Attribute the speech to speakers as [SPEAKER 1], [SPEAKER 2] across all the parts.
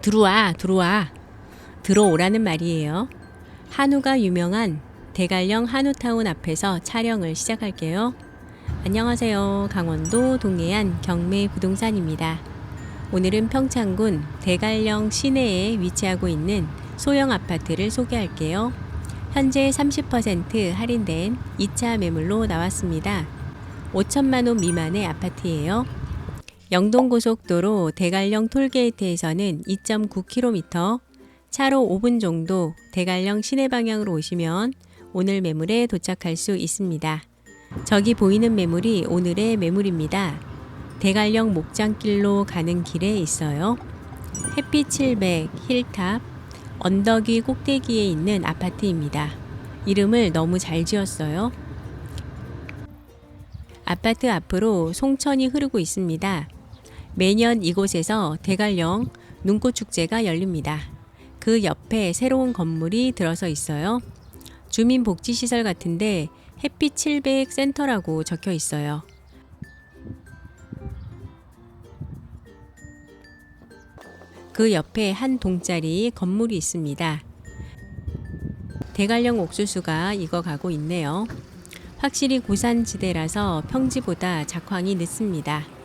[SPEAKER 1] 들어와, 들어와. 들어오라는 말이에요. 한우가 유명한 대관령 한우타운 앞에서 촬영을 시작할게요. 안녕하세요. 강원도 동해안 경매 부동산입니다. 오늘은 평창군 대관령 시내에 위치하고 있는 소형 아파트를 소개할게요. 현재 30% 할인된 2차 매물로 나왔습니다. 5천만 원 미만의 아파트예요. 영동고속도로 대관령 톨게이트에서는 2.9km, 차로 5분 정도 대관령 시내 방향으로 오시면 오늘 매물에 도착할 수 있습니다. 저기 보이는 매물이 오늘의 매물입니다. 대관령 목장길로 가는 길에 있어요. 햇빛 700 힐탑 언덕 위 꼭대기에 있는 아파트입니다. 이름을 너무 잘 지었어요. 아파트 앞으로 송천이 흐르고 있습니다. 매년 이곳에서 대관령 눈꽃 축제가 열립니다. 그 옆에 새로운 건물이 들어서 있어요. 주민복지시설 같은데 햇빛 700 센터라고 적혀 있어요. 그 옆에 한 동짜리 건물이 있습니다. 대관령 옥수수가 익어가고 있네요. 확실히 고산지대라서 평지보다 작황이 늦습니다.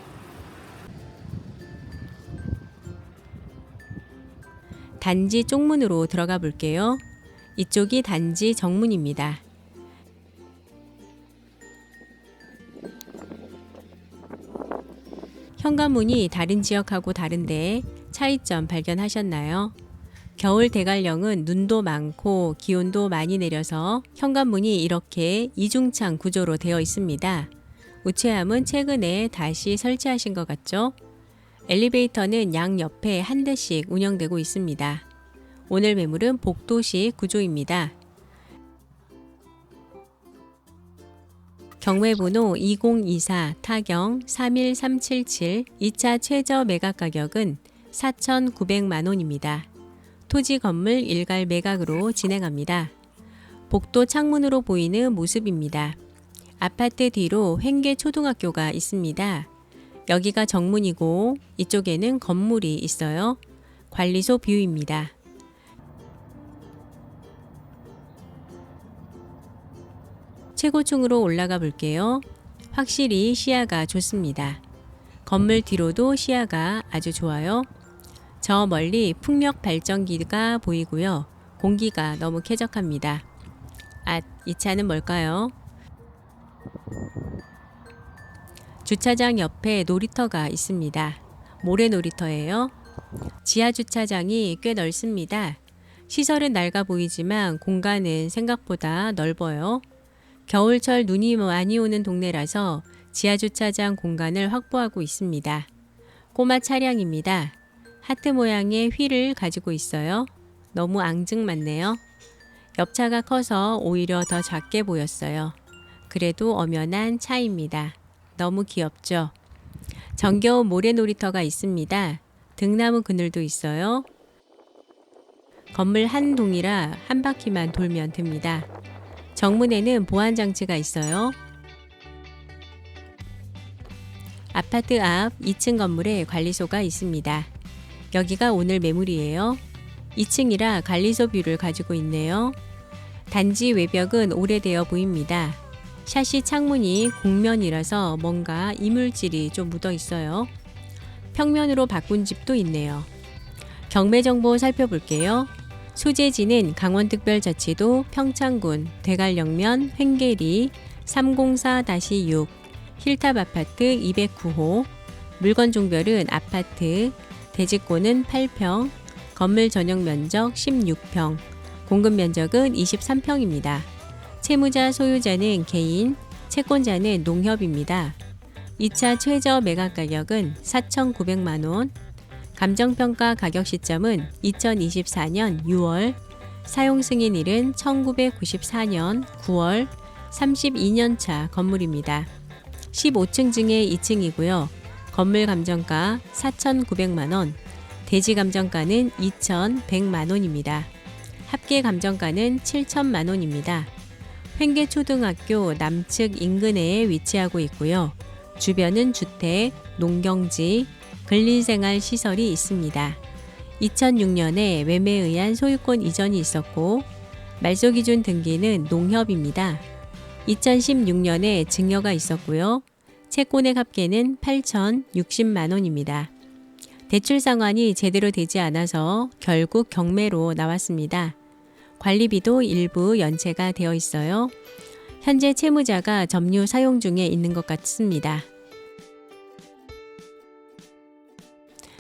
[SPEAKER 1] 단지 쪽문으로 들어가 볼게요. 이쪽이 단지 정문입니다. 현관문이 다른 지역하고 다른데 차이점 발견하셨나요? 겨울 대관령은 눈도 많고 기온도 많이 내려서 현관문이 이렇게 이중창 구조로 되어 있습니다. 우체함은 최근에 다시 설치하신 것 같죠? 엘리베이터는 양 옆에 한 대씩 운영되고 있습니다. 오늘 매물은 복도식 구조입니다. 경매번호 2024 타경 31377 2차 최저 매각 가격은 4,900만 원입니다. 토지 건물 일갈 매각으로 진행합니다. 복도 창문으로 보이는 모습입니다. 아파트 뒤로 횡계 초등학교가 있습니다. 여기가 정문이고 이쪽에는 건물이 있어요. 관리소 뷰입니다. 최고층으로 올라가 볼게요. 확실히 시야가 좋습니다. 건물 뒤로도 시야가 아주 좋아요. 저 멀리 풍력 발전기가 보이고요. 공기가 너무 쾌적합니다. 아, 이 차는 뭘까요? 주차장 옆에 놀이터가 있습니다. 모래 놀이터예요. 지하 주차장이 꽤 넓습니다. 시설은 낡아 보이지만 공간은 생각보다 넓어요. 겨울철 눈이 많이 오는 동네라서 지하 주차장 공간을 확보하고 있습니다. 꼬마 차량입니다. 하트 모양의 휠을 가지고 있어요. 너무 앙증맞네요. 옆차가 커서 오히려 더 작게 보였어요. 그래도 엄연한 차입니다. 너무 귀엽죠? 정겨운 모래놀이터가 있습니다. 등나무 그늘도 있어요. 건물 한 동이라 한 바퀴만 돌면 됩니다. 정문에는 보안 장치가 있어요. 아파트 앞 2층 건물에 관리소가 있습니다. 여기가 오늘 매물이에요. 2층이라 관리소 뷰를 가지고 있네요. 단지 외벽은 오래되어 보입니다. 샤시 창문이 곡면이라서 뭔가 이물질이 좀 묻어 있어요. 평면으로 바꾼 집도 있네요. 경매 정보 살펴볼게요. 소재지는 강원특별자치도 평창군 대관령면 횡계리 304-6 힐탑 아파트 209호 물건 종별은 아파트 대지권은 8평 건물 전용 면적 16평 공급 면적은 23평입니다. 채무자 소유자는 개인, 채권자는 농협입니다. 2차 최저 매각 가격은 4,900만 원, 감정평가 가격 시점은 2024년 6월, 사용 승인일은 1994년 9월 32년 차 건물입니다. 15층 중에 2층이고요. 건물 감정가 4,900만 원, 대지 감정가는 2,100만 원입니다. 합계 감정가는 7천만 원입니다. 횡계초등학교 남측 인근에 위치하고 있고요. 주변은 주택, 농경지, 근린생활 시설이 있습니다. 2006년에 매매에 의한 소유권 이전이 있었고 말소 기준 등기는 농협입니다. 2016년에 증여가 있었고요. 채권의 합계는 8,060만 원입니다. 대출 상환이 제대로 되지 않아서 결국 경매로 나왔습니다. 관리비도 일부 연체가 되어 있어요. 현재 채무자가 점유 사용 중에 있는 것 같습니다.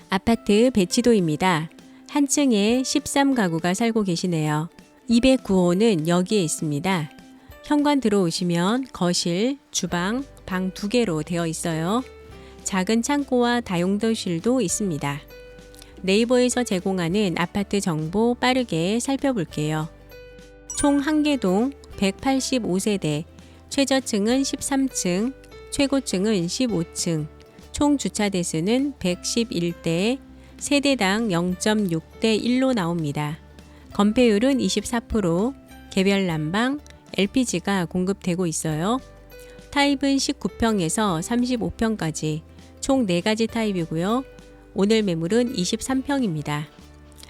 [SPEAKER 1] 아파트 배치도입니다. 한 층에 13가구가 살고 계시네요. 209호는 여기에 있습니다. 현관 들어오시면 거실, 주방, 방 두 개로 되어 있어요. 작은 창고와 다용도실도 있습니다. 네이버에서 제공하는 아파트 정보 빠르게 살펴볼게요. 총 한개동 185세대, 최저층은 13층, 최고층은 15층, 총 주차 대수는 111대, 세대당 0.6대 1로 나옵니다. 건폐율은 24%, 개별 난방, LPG가 공급되고 있어요. 타입은 19평에서 35평까지 총 4가지 타입이고요. 오늘 매물은 23평입니다.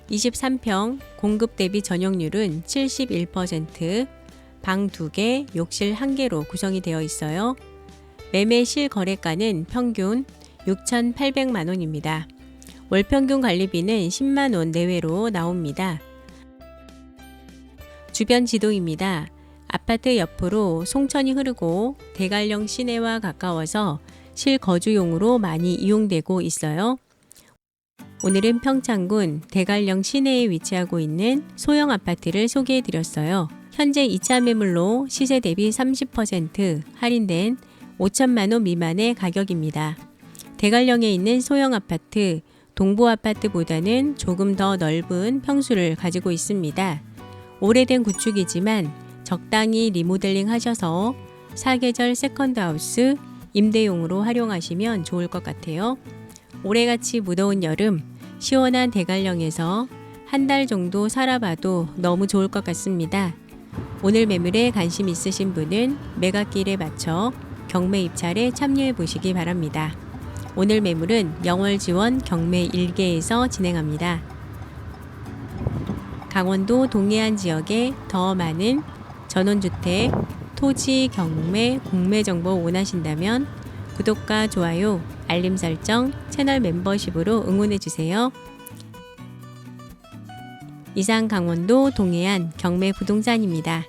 [SPEAKER 1] 23평 공급 대비 전용률은 71%, 방 2개, 욕실 1개로 구성이 되어 있어요. 매매 실 거래가는 평균 6,800만 원입니다. 월 평균 관리비는 10만 원 내외로 나옵니다. 주변 지도입니다. 아파트 옆으로 송천이 흐르고 대관령 시내와 가까워서 실거주용으로 많이 이용되고 있어요. 오늘은 평창군 대관령 시내에 위치하고 있는 소형 아파트를 소개해 드렸어요. 현재 2차 매물로 시세 대비 30% 할인된 5천만 원 미만의 가격입니다. 대관령에 있는 소형 아파트 동부 아파트보다는 조금 더 넓은 평수를 가지고 있습니다. 오래된 구축이지만 적당히 리모델링 하셔서 사계절 세컨드하우스 임대용으로 활용하시면 좋을 것 같아요. 올해같이 무더운 여름 시원한 대관령에서 한 달 정도 살아봐도 너무 좋을 것 같습니다. 오늘 매물에 관심 있으신 분은 매각길에 맞춰 경매 입찰에 참여해 보시기 바랍니다. 오늘 매물은 영월 지원 경매 1개에서 진행합니다. 강원도 동해안 지역에 더 많은 전원주택, 토지, 경매, 공매 정보 원하신다면 구독과 좋아요, 알림 설정, 채널 멤버십으로 응원해 주세요. 이상 강원도 동해안 경매 부동산입니다.